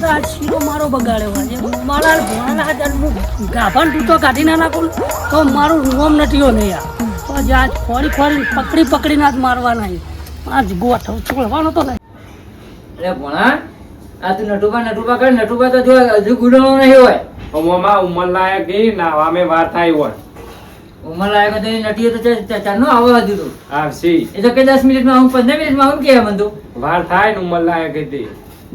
તો આ શીરો મારો બગાડ્યો મારા ભોણાના હાથ હું ગાભાન તૂટો કાઢી ના નાખું. તો મારું રૂમ નટીઓ નહીં યાર તો આજે આજ ફોડી ફોડી પકડી પકડીને આજ મારવાના. આજ ગોઠવ છોડવાનો તો નહીં. અરે ભણા આ તું નટુબા નટુબા કરે નટુબા તો જો હજુ ગુડણો નહીં હોય. ઉંમરમાં ઉંમર લાયક ઈ નાવા મેં વાર થાય હોય. ઉંમર લાયક તો નટીઓ તો ચ- ચ- ચારનો આવો હજુ તો આવશી. એ તો કે દસ મિનિટમાં હું પંદર મિનિટમાં હું કે મને તો. વાર થાય ને ઉંમર લાયક હતી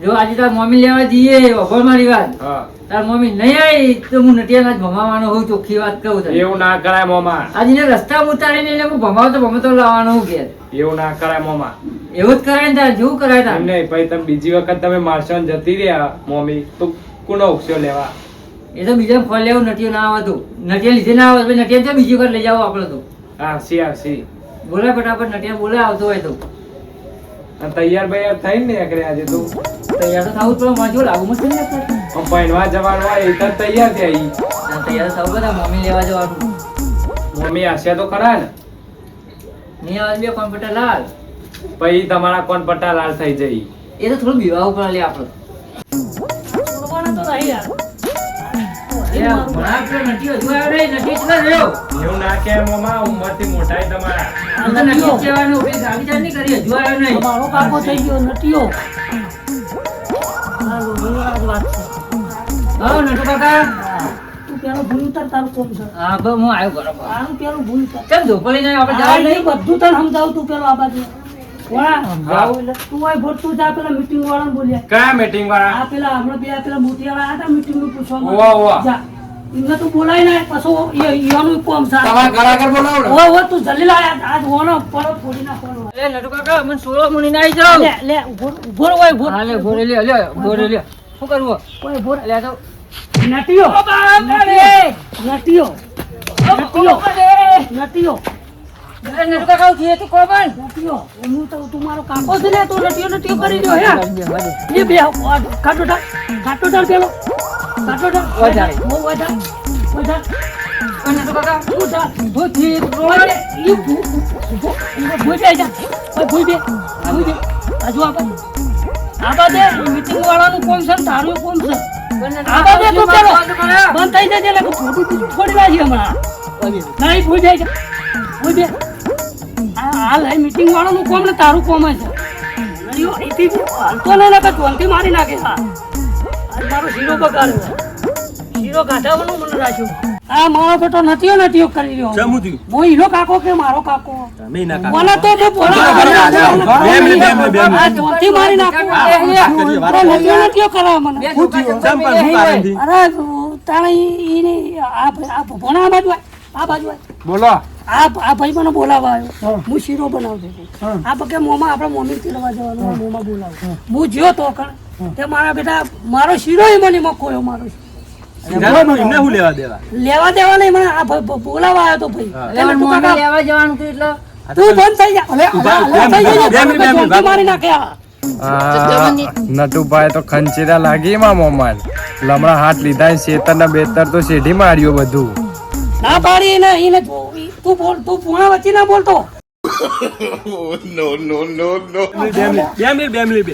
જો આજે તાર મમ્મી લેવા જઈએ વગર મારી વાત. તાર મમ્મી નહીં આવી તો હું નટિયાના જ ભમાવાનો હોઉં ચોખ્ખી વાત કહું તને. એવું ના કરાય મોમા. આજે ને રસ્તા ઉતારીને એને હું ભમાવતો ભમાવતો લાવવાનો હું કે. એવું ના કરાય મોમા. એવું જ કરાય ને તાર જેવું કરાય તાર. નહીં ભાઈ તમે બીજી વખત તમે મારશો જતી રહ્યા મમ્મી તો કોનો ઉકસ્યો લેવા? એ તો બીજા ફળ લેવું નટિયો ના આવતું નટિયા લીધે ના આવે નટિયા તો બીજી વખત લઈ જાવ આપણે તો. આવશી સી બોલા ફટાફટ નટિયા બોલે આવતો હોય તો. તૈયાર બૈયાર થઈને ને એકડે આજે તું. તૈયાર તો થવું પડે મારે જો લાગુ મત ને પણ પહેરવા જવાનું હોય એ તો તૈયાર થઈ તૈયાર થવું બધા મમ્મી લેવા જવાનું. મમ્મી આશ્યા તો ખરા ને? નહીં આવે બે કોમ્પ્યુટર લાલ. પછી તમારા કોણ પટ્ટા લાલ થઈ જઈ એ તો થોડું વિવાહ ઉપર લે આપણે એવું ના કે મોમાં તમારા. કહેવાનો, પેલી ગાડી નહીં કરી, હજુ આવ્યો નહીં. મારો કાકો થઈ ગયો નટીયો આ લોહીની આ જ વાત છે. હા, નટુ કાકા. તું ભૂલ ઉતાર તારું કોમ છે. હા, બસ હું આવ્યો બરોબર. તારું પેલું ભૂલ ઉતાર. કેમ ધોપલી નહીં? આપણે આ નહીં? બધું તને સમજાવું તું પેલો આ બાજુ. વાહ, તું આય ભોટ તું જા પેલા મીટિંગ વાળા બોલ્યા. કયા મીટિંગ વાળા? પેલા હમણાં બે પેલા મોતિયાળા વાળા હતા મીટિંગનું પૂછવા એમને તો બોલાય ના પાછો ઈયોનું કોમ છે. તમારા કલાકાર બોલાવો ઓ ઓ તું જલ્દી લાય આજ- ઓનો પરત ફોડી નાખવાનો અરે, નટુ કાકા, મને સોળો મુણીને આવી જાવ લે લે ઊભો ઊભો રહો, ઊભો હા, લે, ભોરે લે, લે, ભોરે લે. શું કરવું? કોઈ ભોર લે, તો. નટિયો નટિયો નટિયો નટિયો અરે, નટુ કાકા, ઉઠી હતી કોઈ પણ? નટીયો હું તો તું મારો કાકો છે ને તું નટિયો નટિયો કરી દો હે? એ બે કાટો ઢાળ કાટો ઢાળ પેલો. વાળાનું કોમ છે તારું કોમ છે. હમણાં. નહીં. ભૂઈ હાલ એ મીટિંગ વાળાનું કોમ ને તારું કોમ છે. જોનથી મારી નાખે હા. મારો શીરો બગાડ્યો. શીરો ગાઢાવાનું મને રાખ્યું. આ મારો બેટો નતીઓ નતીઓ કરી રહ્યો. જમું થયું. હું હીરો કાકો કે મારો કાકો? તમે ના કાકો મને તો તો બોલાવો બે મિનિટ, બે મિનિટ, બે મિનિટ. આ જોરથી મારી નાખું અરે નટીઓ નટીઓ કરાવે મને. બે થયું? જમ પર નહીં કારણથી? અરે તાણે ઈ ઈ આ આ ભોણા બાજુ આ બાજુ બોલો. આ આ ભાઈ મને બોલાવવા આવ્યો. હું. શીરો બનાવતો હતો. આ પગે મોમાં આપણે મમ્મી તેડવા જવાનું મોમાં બોલાવું. હું. જ્યો તો કણ. તે મારા બેટા મારો શીરો એ મને મકોયો મારો શીરાનું એમને શું લેવા દેવા? લેવા દેવા નહીં મને આ ભાઈ આવ્યો તો ભાઈ. લેવા જવાનું હતું એટલે તું બંધ થઈ જા. મારી નટુભાઈ તો ખંચેરા લાગી માં મોમાન લમણા હાથ લીધા શેતર ને બેતર તો શેઢી માર્યો બધું. ના પાડી એને તું બોલ તું પૂણા વચ્ચે ના બોલતો. બે મિનિટ બે મિનિટ બે મિનિટ બે.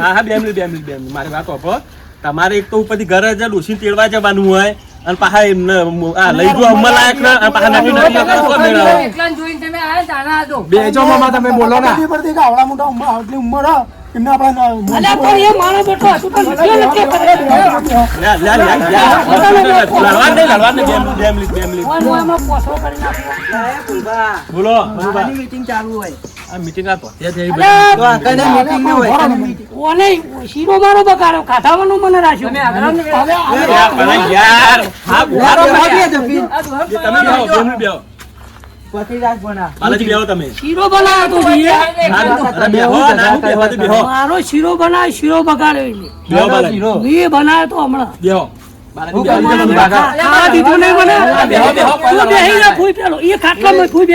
હા હા બે મિનિટ બે મિનિટ બે મિનિટ મારી વાત આપો તમારે એક તો ઉપરથી ઘરે જ ડોસી તેડવા જવાનું હોય અને પાછા એમને આ લઈ જો અમલ લાયક ને અને પાછા નથી નથી તમે તો મેળવો. એકલાને જોઈને તમે આયા તાણા હતો. બેજો મામા તમે બોલો ના પણ એ મારો બેટો હજુ તો નથીઓ નથીઓ કરે. લ્યા, લ્યા, લ્યા, લ્યા. લડવા નહીં લડવા નહીં બે મિનિટ બે મિનિટ બે હું એમાં પોસડો કરી નાખું. બોલો. આ મીટિંગ આ તો ત્યાં અલ્યા, ઓને શીરો મારો બગાડો કાઢાવાનો મને રાખ્યો. તમે આગળ હવે યાર, બેહો. મિનિટ બેહો બાલાજી બેહો તમે. શીરો બનાવ્યો તો બેહો મારો શીરો બનાવ્યો શીરો બગાડ્યો બેહો બાલાજી. મેં બનાવ્યો તો હમણાં. બેહો. તું બે.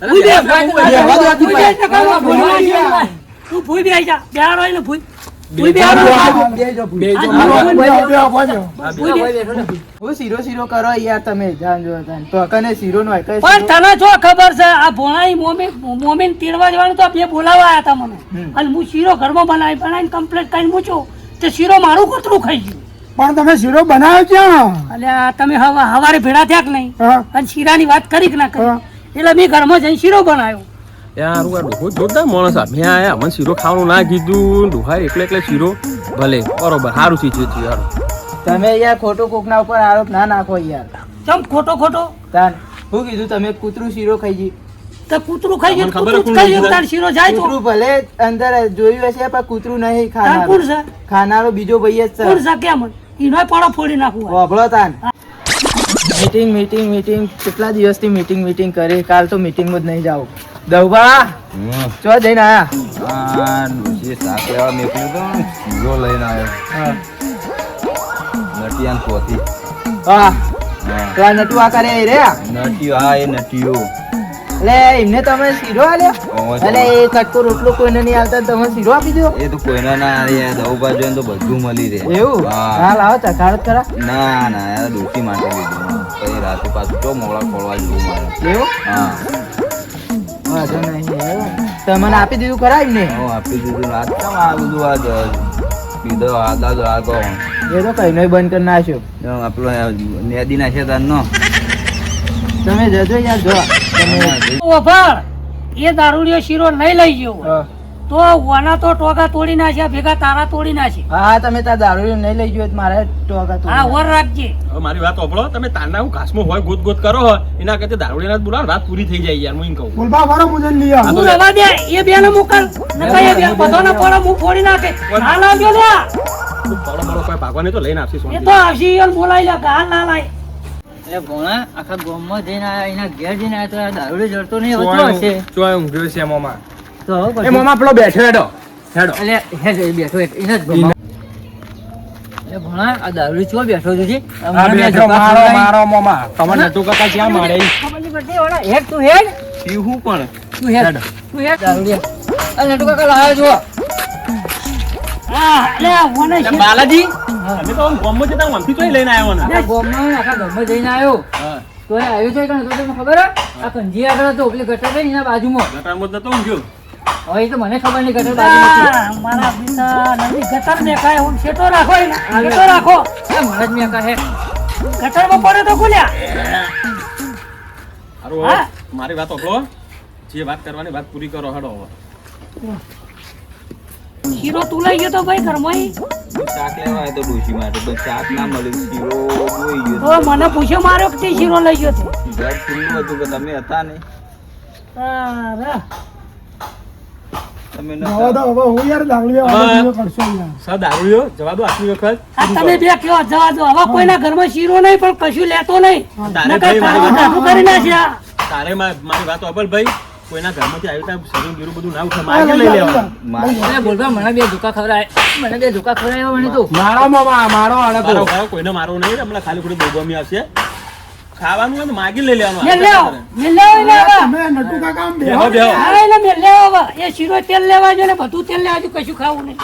તું જા. બે. તો નો હોય મોમીન તેડવા જવાનું તો બે બોલાવા હતા મને. અને હું શીરો ઘરમાં બનાવી બનાવીને કમ્પ્લીટ કરીને મૂક્યો. તે શીરો મારું કૂતરું ખાઈ ગયું. પણ તમે શીરો બનાવ્યો ક્યાં? એટલે આ તમે હવા હવારે ભેડા થયા કે નહીં. અને શીરાની વાત કરી કે ના કરી? એટલે મેં ઘરમાં જઈને શીરો બનાવ્યો. યાર હું આ ડોહો જોરદાર માણસ આ. મેં આયા મને શીરો ખાવાનું ના કીધું. ડોહા એટલે એટલે શીરો ભલે બરોબર સારું છે યાર તમે યાર ખોટો કોકના ઉપર આરોપ ના નાખો યાર. કેમ ખોટો ખોટો? તાન હું કીધું તમે કૂતરું શીરો ખાઈ ગઈ તો કૂતરું ખાઈ ગયું કૂતરું ખાઈ ગયું તાર શીરો જાય તો? કૂતરું ભલે અંદર જોયું હશે પણ કૂતરું નહીં ખાનાર. કોણ ખાનારો છે? ખાનારો બીજો ભાઈ જ કોણ છે છે કેમ એનો પાડો ફોડી નાખું. વાપરો તાન. મીટિંગ મીટિંગ મીટિંગ કેટલા દિવસથી મીટિંગ મીટિંગ કરી? કાલ તો મીટિંગમાં જ નહીં જાવ દવભા ચો જઈને આયા. જે શાક લેવા મેકલ્યું તો ને, લઈને આવ્યો. હા. નટિયાન તો નટુ આ કરે રે નટિયો હા એ નટિયો. એટલે એમને તમે શીરો આલ્યો. એટલે એ કટકો રોટલો કોઈને નહીં આવતા તમે શીરો આપી દો એ તો કોઈને ના યાર દવ બાજુ તો બધું મળી રહે. એવું? હા. હા લાવો ચખાડો ખરા. ના ના યાર ડોસી માટે લીધું. પછી રાતે પાછું તો મોડા ખોલવા જેવું મારે એવું? હા. વાંધો નહીં તમને આપી દીધું ખરા ને હું આપી દીધું. રાત આ બધું આ કીધો આ દાદો આ તો. એ તો કઈ બંધ કરી નાખ્યો. આપણો નેદી નાખે તાર નો તમે જજો યાર જો. તમે ઓફર એ દારૂડિયો શીરો નહીં લઈ ગયો. તો ઓના તો ટોકા તોડી નાખ્યા ભેગા તારા તોડી નાખે હા તમે તાર દારૂ નહીં લઈ ગયો તો મારે ટોગા તો હા ઓર રાખજે. હવે મારી વાત સાંભળો તમે તારના હું ઘાસમાં હોય ગોત ગોત કરો હો એના કરતા દારૂડિયાના જ બોલાવ વાત પૂરી થઈ જાય યાર હું એમ કહું. બોલબા વાળો મુજે લઈ હું તું રવા દે એ બે ને મોકલ એ બે બધાને પડો હું ફોડી નાખે. ના લાવજો તું પડો પડો કોઈ ભાગવાને તો લઈને આપશે એ તો આવશે યાર બોલાઈ લે ગાલ ના લાય. એ ભોણા આખા ગામમાં જઈને આયા એના ઘેર જઈને આયા તો દારૂડી જડતો નહીં હોતો હશે. ચોય ઊંઘ્યો છે મોમાં તો એ મોમાં પેલો બેઠો હેડો હેડો. એટલે હે બેઠો એને જ ભોણા આ દારૂ ચો બેઠો છે મારો મારો મોમા. તમને નતું કાકા ક્યાં મારે ખબર નહીં પડતી, ઓલા હેડ તું હેડ. પીવું પણ? તું હેડ તું હેડ. દારૂડિયા આ નટુ કાકા લાવ્યો છો હા. બાલાજી? તો આમ જતા હું આમથી લઈને આવ્યો ને. આખા આખા ગામમાં જઈને આવ્યો. તો આવ્યો છે કે નતો તમને ખબર આ કંજી આગળ હતો પેલી ગટર છે એના બાજુમાં. ગટારમાં હવે તો મને ખબર નહીં ગટર બાજુ મારા પિતા નથી ગટર દેખાય હું છેટો રાખો છેટો રાખો. એ મને જ મેં કહે. ગટરમાં પડે તો ખુલ્યા. હારું હા. મારી વાત ઓકળો જે વાત કરવાની વાત પૂરી કરો હડો હવે. શીરો તું લઈ ગયો તો ભાઈ ઘરમાં ઈ? શાક લેવા તો પણ શાક ના મળ્યું શીરો જોઈ તો મને પૂછ્યો માર્યો કે શીરો લઈ ગયો છે ઘર ખુલ્લું હતું કે તમે હતા નહીં? તારે. તમે નતા તો હવે હું યાર વાળો શીરો કરશો યાર સર દારૂડિયો? જવા દો આટલી વખત. આ તમે બે કયો જવા દો. હવે કોઈના ઘરમાં શીરો નહીં પણ કશું લેતો નહીં. તારે ભાઈ મારી કરી નાખ્યા. તારે મા- મારી વાત સાંભળ ભાઈ. કોઈના ઘરમાંથી આવ્યું ત્યાં શરીર બીરું બધું ના ઉઠે માગે લઈ લેવાનું? મારે બોલવા મને બે ધોકા ખવડાય. મને બે ધોકા ખવડાવ્યો મને તો મારો મોમાં મારો તો મારો મારો નહીં હમણાં ખાલી ખોટી બોગમી આવશે. ખાવાનું હોય તો માગી લઈ લેવાનું મેલ લેવો. મેલ લેવો એને હવે. તમે નટુ કાકા આમ બેહો બેહો. હા એને મેલ લેવો હવે. એ શીરો તેલ લેવા જો ને બધું તેલ લેવા જો કશું ખાવું નહીં.